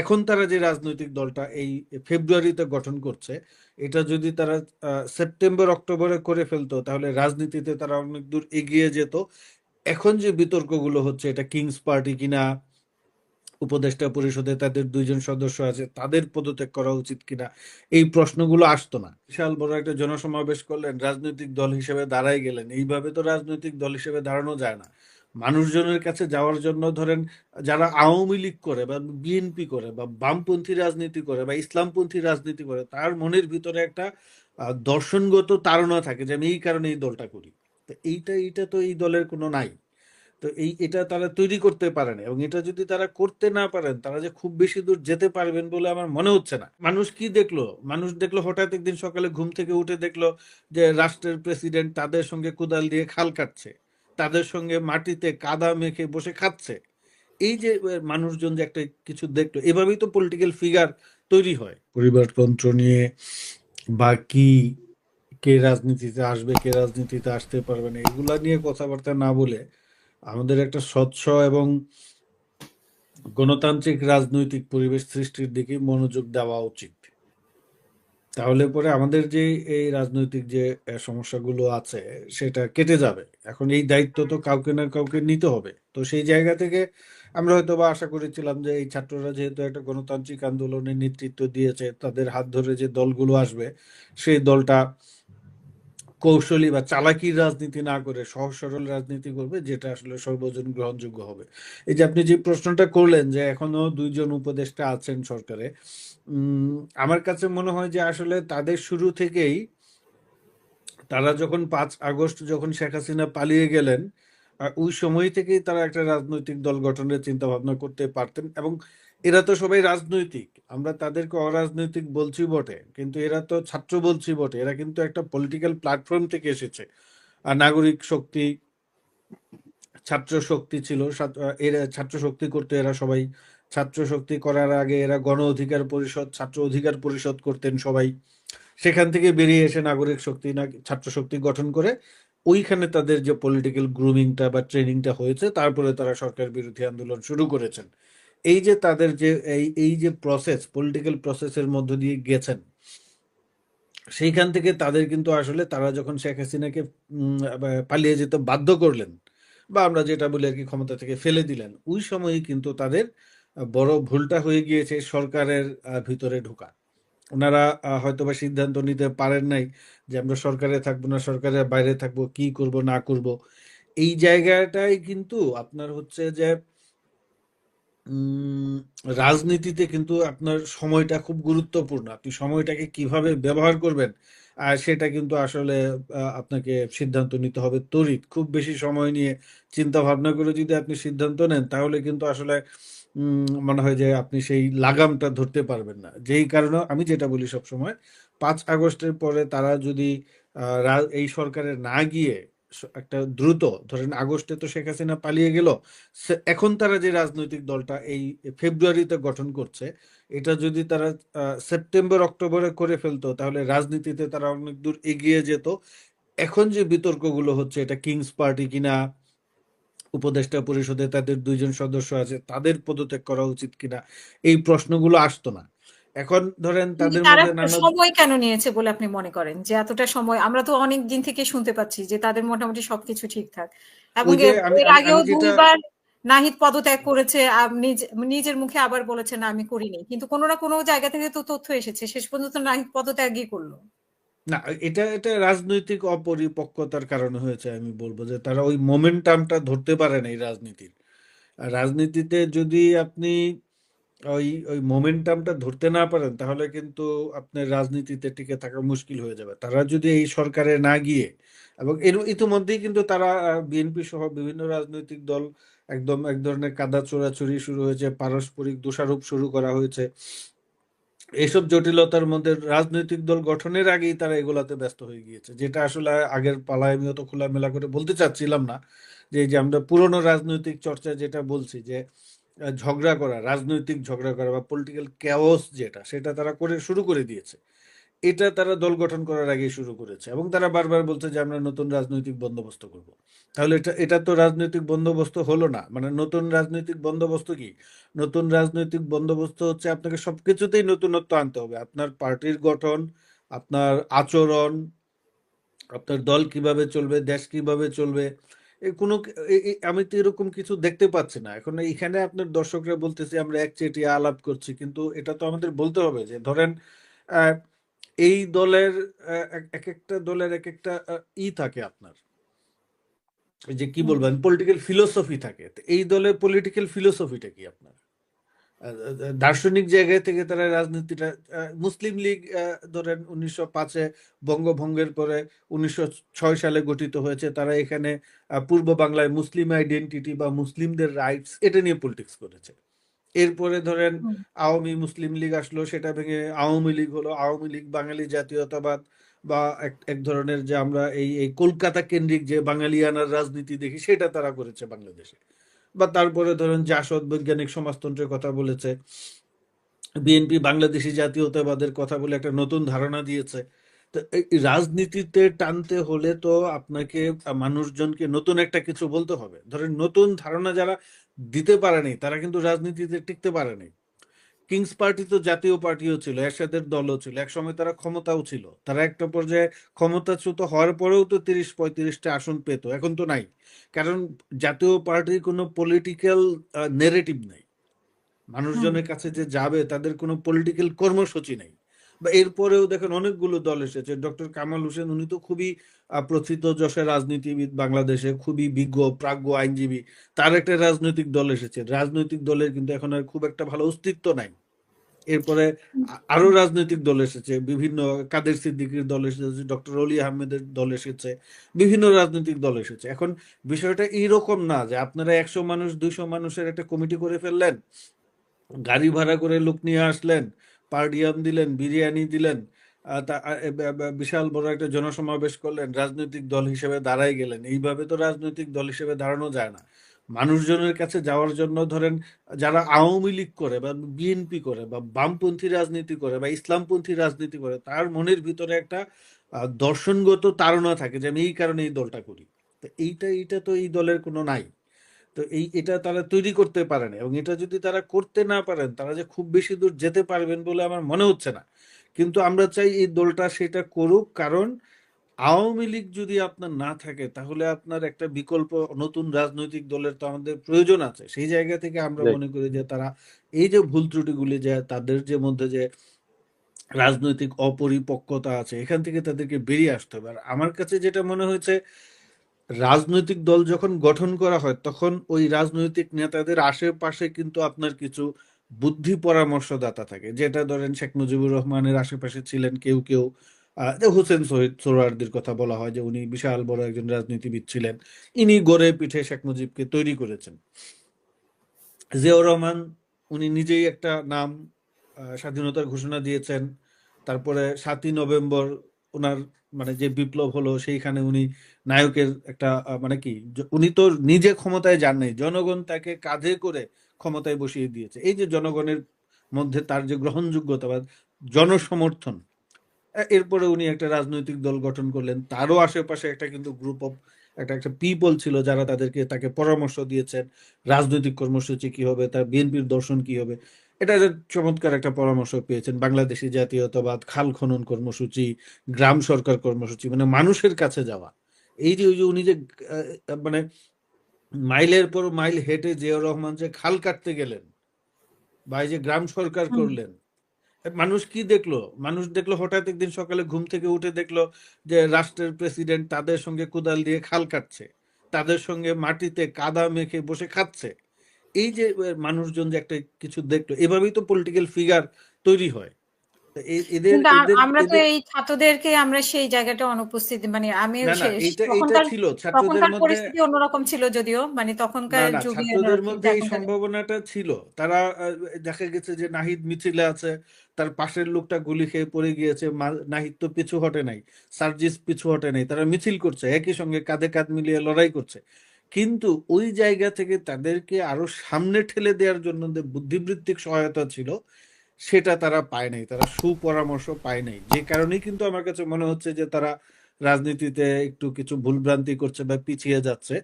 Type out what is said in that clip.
এখন তারা যে রাজনৈতিক দলটা এই ফেব্রুয়ারিতে গঠন করছে, এটা যদি তারা সেপ্টেম্বর, অক্টোবরে করে ফেলতো, তাহলে রাজনীতিতে তারা অনেক দূর এগিয়ে যেত। এখন যে বিতর্কগুলো হচ্ছে, এটা কিংস পার্টি কিনা, উপদেষ্টা পরিষদে তাদের দুইজন সদস্য আছে, তাদের পদত্যাগ করা উচিত কিনা, এই প্রশ্নগুলো আসতো না। বিশাল বড় একটা জনসমাবেশ করলেন, রাজনৈতিক দল হিসেবে দাঁড়াই গেলেন। এইভাবে তো রাজনৈতিক দল হিসেবে দাঁড়ানো যায় না। মানুষজনের কাছে যাওয়ার জন্য ধরেন যারা আওয়ামী লীগ করে বা বিএনপি করে বা বামপন্থী রাজনীতি করে বা ইসলামপন্থী রাজনীতি করে, তার মনের ভিতরে একটা দর্শনগত তাড়না থাকে যে আমি এই কারণে এই দলটা করি। তো এইটা এইটা তো এই দলের কোনো নাই। তো এই, এটা তারা তৈরি করতে পারে না এবং এটা যদি তারা করতে না পারেন, তারা যে খুব বেশি দূর যেতে পারবেন বলে আমার মনে হচ্ছে না। মানুষ কি দেখল? মানুষ দেখল, হঠাৎ একদিন সকালে ঘুম থেকে উঠে দেখল যে রাষ্ট্রের প্রেসিডেন্ট তাদের সঙ্গে কোদাল দিয়ে খাল কাটছে। তাদের সঙ্গে মাটিতে কাদা মেখে বসে খাচ্ছে। এই যে মানুষজন যে একটা কিছু দেখল, এভাবেই তো পলিটিক্যাল ফিগার তৈরি হয়। পরিবারতন্ত্র নিয়ে বা কি, কে রাজনীতিতে আসবে, কে রাজনীতিতে আসতে পারবে না, এগুলা নিয়ে কথাবার্তা না বলে আমাদের একটা স্বচ্ছ এবং গণতান্ত্রিক রাজনৈতিক পরিবেশ সৃষ্টির দিকে মনোযোগ দেওয়া উচিত। তাহলে পরে আমাদের যে এই রাজনৈতিক যে সমস্যাগুলো আছে, সেটা কেটে যাবে। এখন এই দায়িত্ব তো কাউকে না কাউকে নিতে হবে। তো সেই জায়গা থেকে আমরা হয়তো বা আশা করেছিলাম যে, এই ছাত্ররা যেহেতু একটা গণতান্ত্রিক আন্দোলনের নেতৃত্ব দিয়েছে, তাদের হাত ধরে যে দলগুলো আসবে, সেই দলটা কৌশলী বা চালাকির রাজনীতি না করে সহজ সরল রাজনীতি করবে, যেটা আসলে সর্বজন গ্রহণযোগ্য হবে। এই যে আপনি যে প্রশ্নটা করলেন যে, এখনও দুইজন উপদেষ্টা আছেন সরকারে আমার কাছে মনে হয় যে আসলে তাদের শুরু থেকেই তারা যখন পাঁচ আগস্ট যখন শেখ হাসিনা পালিয়ে গেলেন ওই সময় থেকেই তারা একটা রাজনৈতিক দল গঠনের চিন্তা ভাবনা করতে পারতেন এবং এরা তো সবাই রাজনৈতিক। আমরা তাদেরকে অরাজনৈতিক বলছি বটে, কিন্তু এরা তো ছাত্র বলছি বটে। এরা কিন্তু একটা পলিটিক্যাল প্ল্যাটফর্ম থেকে এসেছে। আর নাগরিক শক্তি, ছাত্র শক্তি ছিল এরা ছাত্র শক্তি করতে এরা সবাই ছাত্র শক্তি করার আগে এরা গণ অধিকার পরিষদ, ছাত্র অধিকার পরিষদ করতেন সবাই। সেখান থেকে বেরিয়ে এসে নাগরিক শক্তি না ছাত্র শক্তি গঠন করে ওইখানে তাদের যে পলিটিক্যাল গ্রুমিংটা বা ট্রেনিংটা হয়েছে, তারপরে তারা সরকার বিরোধী আন্দোলন শুরু করেছেন। এই যে তাদের যে, এই এই যে প্রসেস পলিটিক্যাল প্রসেসের মধ্য দিয়ে গেছেন, সেইখান থেকে তাদের কিন্তু আসলে তারা যখন শেখ হাসিনাকে পালিয়ে যেতে বাধ্য করলেন, বা আমরা যেটা বলি আর কি ক্ষমতা থেকে ফেলে দিলেন, ওই সময়ই কিন্তু তাদের বড় ভুলটা হয়ে গিয়েছে সরকারের ভিতরে ঢোকা ওনারা আহ, হয়তোবা সিদ্ধান্ত নিতে পারেন নাই যে আমরা সরকারে থাকব না সরকারের বাইরে থাকব কি করব না করব। এই জায়গাটাই কিন্তু আপনার হচ্ছে যে রাজনীতিতে কিন্তু আপনার সময়টা খুব গুরুত্বপূর্ণ। আপনি সময়টাকে কীভাবে ব্যবহার করবেন আর সেটা কিন্তু আসলে আপনাকে সিদ্ধান্ত নিতে হবে তড়িৎ। খুব বেশি সময় নিয়ে চিন্তা ভাবনা করে যদি আপনি সিদ্ধান্ত নেন তাহলে কিন্তু আসলে মনে হয় যে আপনি সেই লাগামটা ধরতে পারবেন না। যেই কারণে আমি যেটা বলি সব সময় পাঁচ আগস্টের পরে তারা যদি এই সরকারে না গিয়ে একটা দ্রুত, ধরেন আগস্টে তো শেখ হাসিনা পালিয়ে গেল এখন তারা যে রাজনৈতিক দলটা এই ফেব্রুয়ারিতে গঠন করছে, এটা যদি তারা সেপ্টেম্বর, অক্টোবরে করে ফেলতো, তাহলে রাজনীতিতে তারা অনেক দূর এগিয়ে যেত। এখন যে বিতর্কগুলো হচ্ছে, এটা কিংস পার্টি কিনা উপদেষ্টা পরিষদে তাদের দুইজন সদস্য আছে তাদের পদত্যাগ করা উচিত কিনা এই প্রশ্নগুলো আসতো না। এখন ধরেন তাদের তারা মধ্যে নানা সময় কেন নিয়েছে বলে আপনি মনে করেন? যে এতটা সময় আমরা তো অনেক দিন থেকে শুনতে পাচ্ছি যে তাদের মোটামুটি সবকিছু ঠিকঠাক। এবং এর আগেও দুইবার নাহিদ পদত্যাগ করেছে নিজের মুখে আবার বলেছে না আমি করিনি। কিন্তু কোনো না কোনো জায়গা থেকে তো তথ্য এসেছে। শেষ পর্যন্ত নাহিদ পদত্যাগই করল। না, এটা এটা রাজনৈতিক অপরিপক্কতার কারণে হয়েছে, আমি বলব যে তারা ওই মোমেন্টামটা ধরতে পারে না এই রাজনীতির। রাজনীতিতে যদি আপনি ওই ওই মোমেন্টামটা ধরতে না পারেন, তাহলে কিন্তু আপনার রাজনীতিতে টিকে থাকা মুশকিল হয়ে যাবে। তারা যদি এই সরকারে না গিয়ে, এবং এর, ইতিমধ্যেই কিন্তু তারা বিএনপি সহ বিভিন্ন রাজনৈতিক দল একদম, এক ধরনের কাদা চোরাচুরি শুরু হয়েছে, পারস্পরিক দোষারোপ শুরু করা হয়েছে। এইসব জটিলতার মধ্যে রাজনৈতিক দল গঠনের আগেই তারা এগুলাতে ব্যস্ত হয়ে গিয়েছে। যেটা আসলে আগের পালায় আমি অত খোলামেলা করে বলতে চাচ্ছিলাম না যে যে আমরা পুরনো রাজনৈতিক চর্চা যেটা বলছি যে, ঝগড়া করা, রাজনৈতিক ঝগড়া করা বা পলিটিক্যাল ক্যাওস যেটা, সেটা তারা করে, শুরু করে দিয়েছে। এটা তারা দল গঠন করার আগে শুরু করেছে এবং তারা বারবার বলছে যে আমরা নতুন রাজনৈতিক বন্দোবস্ত করব। তাহলে এটা এটা তো রাজনৈতিক বন্দোবস্ত হলো না। মানে নতুন রাজনৈতিক বন্দোবস্ত কি? নতুন রাজনৈতিক বন্দোবস্ত হচ্ছে আপনাকে সবকিছুতেই নতুনত্ব আনতে হবে। আপনার পার্টির গঠন, আপনার আচরণ, আপনার দল কীভাবে চলবে, দেশ কীভাবে চলবে কোনো আমি তো এরকম কিছু দেখতে পাচ্ছি না। এখন এখানে আপনার দর্শকরা বলতেছে, আমরা একচেটিয়া আলাপ করছি, কিন্তু এটা তো আমাদের বলতে হবে যে, ধরেন এই দলের এক এক একটা দলের এক একটা ই থাকে আপনার। এই যে কি বলবেন পলিটিক্যাল ফিলোসফি থাকে। এই দলের পলিটিক্যাল ফিলোসফিটা কি আপনার? দার্শনিক জায়গায় থেকে তারা রাজনীতিটা মুসলিম লীগ ধরেন উনিশশো পাঁচে বঙ্গভঙ্গের পরে উনিশশো ছয় সালে গঠিত হয়েছে তারা এখানে পূর্ব বাংলায় মুসলিম আইডেন্টিটি বা মুসলিমদের রাইটস এটা নিয়ে পলিটিক্স করেছে। এরপরে ধরেন আওয়ামী মুসলিম লীগ আসলো সেটা ভেঙে আওয়ামী লীগ হলো আওয়ামী লীগ বাঙালি জাতীয়তাবাদ বা এক এক ধরনের যে আমরা এই এই কলকাতা কেন্দ্রিক যে বাঙালিয়ানার রাজনীতি দেখি সেটা তারা করেছে বাংলাদেশে। বা তারপরে ধরেন জাসদ বৈজ্ঞানিক সমাজতন্ত্রের কথা বলেছে বিএনপি বাংলাদেশি জাতীয়তাবাদের কথা বলে একটা নতুন ধারণা দিয়েছে রাজনীতিতে টানতে হলে তো আপনাকে মানুষজনকে নতুন একটা কিছু বলতে হবে। ধরেন নতুন ধারণা যারা দিতে পারেনি তারা কিন্তু রাজনীতিতে টিকতে পারেনি কিংস পার্টি তো জাতীয় পার্টিও ছিল এরশাদের দলও ছিল একসময় তারা ক্ষমতাও ছিল। তারা একটা পর্যায়ে ক্ষমতাচ্যুত হওয়ার পরেও তো তিরিশ পঁয়ত্রিশটা আসন পেত এখন তো নাই। কারণ জাতীয় পার্টির কোনো পলিটিক্যাল নেরেটিভ নেই। মানুষজনের কাছে যে যাবে তাদের কোনো পলিটিক্যাল কর্মসূচি নেই। বা এরপরেও দেখেন অনেকগুলো দল এসেছে। ডক্টর কামাল হোসেন, উনি তো খুবই প্রথিত যশের রাজনীতিবিদ বাংলাদেশে, খুবই বিজ্ঞ, প্রাজ্ঞ আইনজীবী। তার একটা রাজনৈতিক দল এসেছে। রাজনৈতিক দলের কিন্তু এখন আর খুব একটা ভালো অস্তিত্ব নাই। এরপরে আরও রাজনৈতিক দল এসেছে। বিভিন্ন কাদের সিদ্দিকির দল এসেছে ডক্টর অলি আহমেদের দল এসেছে, বিভিন্ন রাজনৈতিক দল এসেছে। এখন বিষয়টা এইরকম না যে আপনারা একশো মানুষ, দুইশো মানুষের একটা কমিটি করে ফেললেন, গাড়ি ভাড়া করে লোক নিয়ে আসলেন পার্ডিয়াম দিলেন, বিরিয়ানি দিলেন বিশাল বড় একটা জনসমাবেশ করলেন, রাজনৈতিক দল হিসেবে দাঁড়াই গেলেন। এইভাবে তো রাজনৈতিক দল হিসেবে দাঁড়ানো যায় না। মানুষজনের কাছে যাওয়ার জন্য ধরেন, যারা আওয়ামী লীগ করে বা বিএনপি করে বা বামপন্থী রাজনীতি করে বা ইসলামপন্থী রাজনীতি করে, তার মনের ভিতরে একটা দর্শনগত তাড়না থাকে যে আমি এই কারণে এই দলটা করি। তো এইটা এইটা তো এই দলের কোনো নাই। তো এই এটা তারা তৈরি করতে পারেন এবং এটা যদি তারা করতে না পারেন তারা যে খুব বেশি দূর যেতে পারবেন বলে আমার মনে হচ্ছে না। কিন্তু আমরা চাই এই দলটা সেটা করুক কারণ আওয়ামী লীগ যদি আপনার না থাকে তাহলে আপনার একটা বিকল্প নতুন রাজনৈতিক দলের তো আমাদের প্রয়োজন আছে। সেই জায়গা থেকে আমরা মনে করি যে তারা এই যে ভুল ত্রুটিগুলি যে তাদের যে মধ্যে যে রাজনৈতিক অপরিপক্কতা আছে এখান থেকে তাদেরকে বেরিয়ে আসতে হবে। আর আমার কাছে যেটা মনে হয়েছে রাজনৈতিক দল যখন গঠন করা হয়, তখন ওই রাজনৈতিক নেতাদের আশেপাশে কিন্তু আপনার কিছু বুদ্ধি পরামর্শদাতা থাকে। যেটা ধরেন শেখ মুজিবুর রহমানের আশেপাশে ছিলেন কেউ কেউ। হোসেন শহীদ সোহরাওয়ার্দীর কথা বলা হয় যে উনি বিশাল বড় একজন রাজনীতিবিদ ছিলেন। ইনি গড়ে পিঠে শেখ মুজিবকে তৈরি করেছেন। জিয়াউর রহমান, উনি নিজেই একটা নাম স্বাধীনতার ঘোষণা দিয়েছেন। তারপরে সাতই নভেম্বর ওনার মানে যে বিপ্লব হলো, সেইখানে উনি নায়কের একটা মানে কি উনি তো নিজে ক্ষমতায় যান নাই, জনগণ তাকে কাঁধে করে ক্ষমতায় বসিয়ে দিয়েছে। এই যে জনগণের মধ্যে তার যে গ্রহণযোগ্যতা বা জনসমর্থন এরপরে উনি একটা রাজনৈতিক দল গঠন করলেন, তারও আশেপাশে একটা কিন্তু গ্রুপ অফ একটা একটা পিপল ছিল যারা তাদেরকে তাকে পরামর্শ দিয়েছেন, রাজনৈতিক কর্মসূচি কি হবে, তার বিএনপির দর্শন কি হবে। এটা চমৎকার একটা পরামর্শ পেয়েছেন বাংলাদেশি জাতীয়তাবাদ খাল খনন কর্মসূচি গ্রাম সরকার কর্মসূচি মানে মানুষের কাছে যাওয়া। এই যে ওই যে উনি যে মানে মাইলের পর মাইল হেঁটে জিয়াউর রহমান যে খাল কাটতে গেলেন বা এই যে গ্রাম সরকার করলেন মানুষ কি দেখল? মানুষ দেখল হঠাৎ একদিন সকালে ঘুম থেকে উঠে দেখল যে রাষ্ট্রের প্রেসিডেন্ট তাদের সঙ্গে কোদাল দিয়ে খাল কাটছে তাদের সঙ্গে মাটিতে কাদা মেখে বসে খাচ্ছে। এই যে মানুষজন যে একটা কিছু দেখল এভাবেই তো পলিটিক্যাল ফিগার তৈরি হয়। এদের কিন্তু আ- এদের আমরা তো এই ছাত্রদেরকে আমরা সেই জায়গাটা অনুপস্থিত মানে আমি না না সে- এইটা এইটা তখনকার ছিল ছাত্রদের মধ্যে পরিস্থিতি অন্যরকম ছিল যদিও মানে তখনকার যুগে ছাত্রদের মধ্যে এই সম্ভাবনাটা ছিল। তারা দেখা গেছে যে নাহিদ মিছিলে আছে তার পাশের লোকটা গুলি খেয়ে পড়ে গিয়েছে নাহিদ তো পিছু হটে নাই সার্জিস পিছু হটে নাই তারা মিছিল করছে একই সঙ্গে কাঁধে কাঁধ মিলিয়ে লড়াই করছে। কিন্তু ওই জায়গা থেকে তাদেরকে আরও সামনে ঠেলে দেওয়ার জন্য যে বুদ্ধিবৃত্তিক সহায়তা ছিল, সেটা তারা পায় নাই, তারা সুপরামর্শ পায় নাই। যে কারণেই কিন্তু আমার কাছে মনে হচ্ছে যে তারা রাজনীতিতে একটু কিছু ভুলভ্রান্তি করছে বা পিছিয়ে যাচ্ছে।